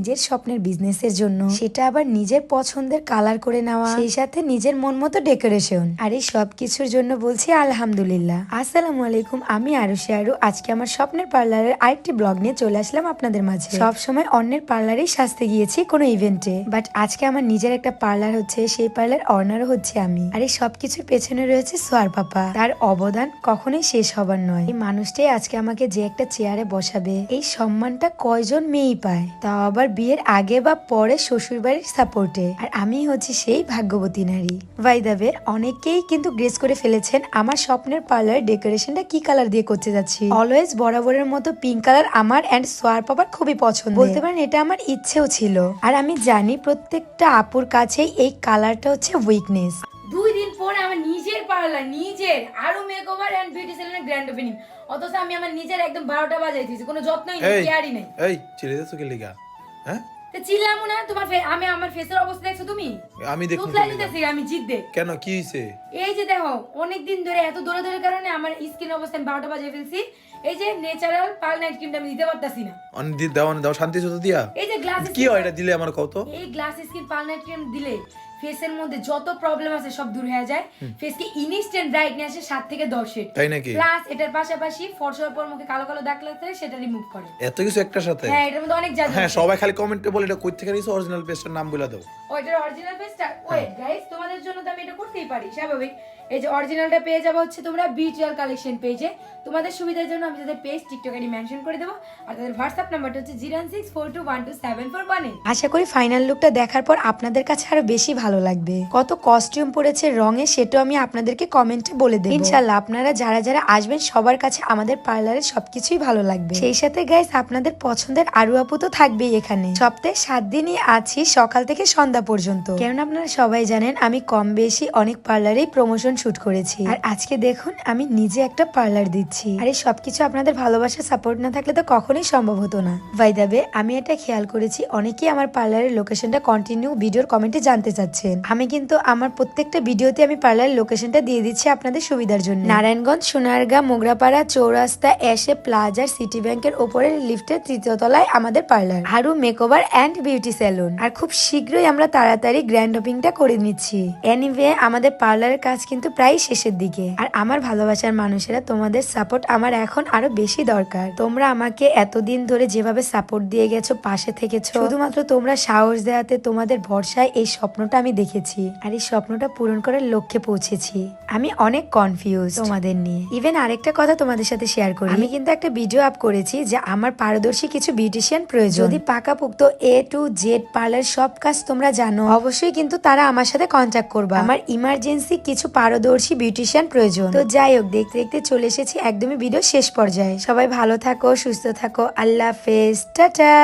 নিজের স্বপ্নের বিজনেসের জন্য, সেটা আবার নিজের পছন্দের কালার করে নেওয়া, সেই সাথে নিজের মন মতো ডেকোরেশন আর এই সব কিছুর জন্য বলছি আলহামদুলিল্লাহ। আসসালামু আলাইকুম, আমি আরুষি আরু। আজকে আমার স্বপ্নের পার্লারের আরেকটি ব্লগ নিয়ে চলে আসলাম আপনাদের মাঝে। সব সময় অন্যের পার্লারেই সাজতে গিয়েছি কোনো ইভেন্টে বাট আজকে আমার নিজের একটা পার্লার হচ্ছে, সেই পার্লার অনারও হচ্ছে আমি। আর এই সবকিছুর পেছনে রয়েছে সোয়ার পাপা। তার অবদান কখনোই শেষ হবার নয়। এই মানুষটাই আজকে আমাকে যে একটা চেয়ারে বসাবে, এই সম্মানটা কয়জন মেয়েই পায়? তাও আবার বিয়ের আগে বা পরে শ্বশুর বাড়ির সাপোর্টে। আর আমি হচ্ছে সেই ভাগ্যবতী নারী। ভাইদাবে অনেকেই কিন্তু গ্রেস করে ফেলেছেন আমার স্বপ্নের পার্লার ডেকোরেশনটা কি কালার দিয়ে করতে যাচ্ছি। অলওয়েজ বরাবরের মতো পিঙ্ক কালার আমার অ্যান্ড সোয়ার পাবার খুবই পছন্দ বলতে পারেন এটা আমার ইচ্ছেও ছিল। আর আমি জানি প্রত্যেকটা আপুর কাছেই এই কালারটা হচ্ছে উইকনেস। দুই দিন পরে আমার নিজের পার্লার নিজের। আরও মেকওভার এন্ড বিউটি সেলুনের গ্র্যান্ড ওপেনিং অথচ আমি আমার নিজের একদম বারোটা বাজাই দিয়েছি কোনো যত্নই নেই কেয়ারই নেই। এই চিলে যাচ্ছ কি লিগা। হ্যাঁ? তো না তোমার আমি আমার ফেসের অবস্থা দেখছ তুমি? আমি দেখুন তুতলাই আমি জিত দে। কেন কি হইছে? এই যে দেখো অনেক দিন ধরে এত দৌড়ে দৌড়ে কারণে আমার স্কিন অবস্থা আমি বারোটা বাজিয়ে ফেলছি। এই যে ন্যাচারাল পার্ল নাইট ক্রিমটা আমি দিতে পারতাছি না। অনেক দিন দাও দাও শান্তি সুতো দিয়া? এই যে গ্লাস কি হয় এটা দিলে আমার কত? এই গ্লাস স্কিন পাল নাইট ক্রিম দিলে ফেসের মধ্যে যত প্রবলেম আছে সব দূর হয়ে যায়। ফেসকে ইনস্ট্যান্ট ব্রাইটনেস আসে সাত থেকে দশ শেড তাই নাকি? প্লাস এটার পাশাপাশি ফর্সার পর মুখে কালো কালো দাগ লাগতে সেটা রিমুভ করে। এত কিছু একটার সাথে? হ্যাঁ এটার মধ্যে অনেক জাদু হ্যাঁ সবাই খালি কমেন্টে বলে এটা কই থেকে নিছো অরিজিনাল পেস্টের নাম বলে দাও। ও এটার অরিজিনাল পেজটা ওয়েট গাইস তোমাদের জন্য তো আমি এটা করতেই পারি স্বাভাবিক। এই যে অরিজিনালটা পেয়ে যাব হচ্ছে তোমরা বিটিএল কালেকশন পেজে তোমাদের সুবিধার জন্য আমি তাদের পেজ টিকটক আইডি মেনশন করে দেবো। আর তাদের হোয়াটসঅ্যাপ নাম্বারটা হচ্ছে zero six four two one two seven four one আশা করি ফাইনাল লুকটা দেখার পর আপনাদের কাছে আরও বেশি ভালো লাগবে। কত কস্টিউম পরেছে রঙে সেটাও আমি আপনাদেরকে কমেন্টে বলে দেব। ইনশাল্লাহ। আপনারা যারা যারা আসবেন সবার কাছে আমাদের পার্লারে সবকিছুই ভালো লাগবে। সেই সাথে গাইস আপনাদের পছন্দের আরু আপু তো থাকবেই এখানে। সপ্তাহে সাত দিনই আছি সকাল থেকে সন্ধ্যা পর্যন্ত। কেননা আপনারা সবাই জানেন আমি কম বেশি অনেক পার্লারেই প্রমোশন শুট করেছি। আর আজকে দেখুন আমি নিজে একটা পার্লার দিচ্ছি। আর এই সবকিছু আপনাদের ভালোবাসা সাপোর্ট না থাকলে তো কখনোই সম্ভব হতো না। ভাইদাবে আমি এটা খেয়াল করেছি অনেকেই আমার পার্লারের লোকেশনটা কন্টিনিউ ভিডিওর কমেন্টে জানতে চাচ্ছেন আমি কিন্তু আমার প্রত্যেকটা ভিডিওতে আমি পার্লারের লোকেশনটা দিয়ে দিচ্ছি আপনাদের সুবিধার জন্য। নারায়ণগঞ্জ, সোনারগাঁ, মোগরাপাড়া, চৌরাস্তা এসে প্লাজার সিটি ব্যাংকের ওপরের লিফটের তৃতীয় তলায় আমাদের পার্লার। আরও মেকওভার অ্যান্ড বিউটি স্যালুন। আর খুব শীঘ্রই আমরা তাড়াতাড়ি গ্র্যান্ড ওপিংটা করে নিচ্ছি। এনিওয়ে, আমাদের পার্লারের কাজ কিন্তু প্রায় শেষের দিকে। আর আমার ভালোবাসার মানুষেরা, তোমাদের সাপোর্ট আমার এখন আরও বেশি দরকার। তোমরা আমাকে এতদিন ধরে যেভাবে সাপোর্ট দিয়ে গেছো, পাশে থেকেছো, শুধুমাত্র তোমরা সাহস দেওয়াতে তোমাদের ভরসায় এই স্বপ্নটা আমি দেখেছি আর এই স্বপ্নটা পূরণ করার লক্ষ্যে পৌঁছেছি। আমি অনেক কনফিউজ তোমাদের নিয়ে। ইভেন আরেকটা কথা তোমাদের সাথে শেয়ার করি। আমি কিন্তু একটা ভিডিও আপ করেছি যে আমার পারদর্শী কিছু বিউটিশিয়ান প্রয়োজন। যদি পাকাপুক্ত এ টু জেড পার্লার সব কাজ তোমরা জানো, অবশ্যই কিন্তু তারা আমার সাথে কন্ট্যাক্ট করবে। আমার ইমার্জেন্সি কিছু পারদর্শী বিউটিশিয়ান প্রয়োজন। তো যাই হোক, দেখতে দেখতে চলে এসেছি একদমই ভিডিও শেষ পর্যায়ে। সবাই ভালো থাকো, সুস্থ থাকো, আল্লাহ হাফেজ। টাটা!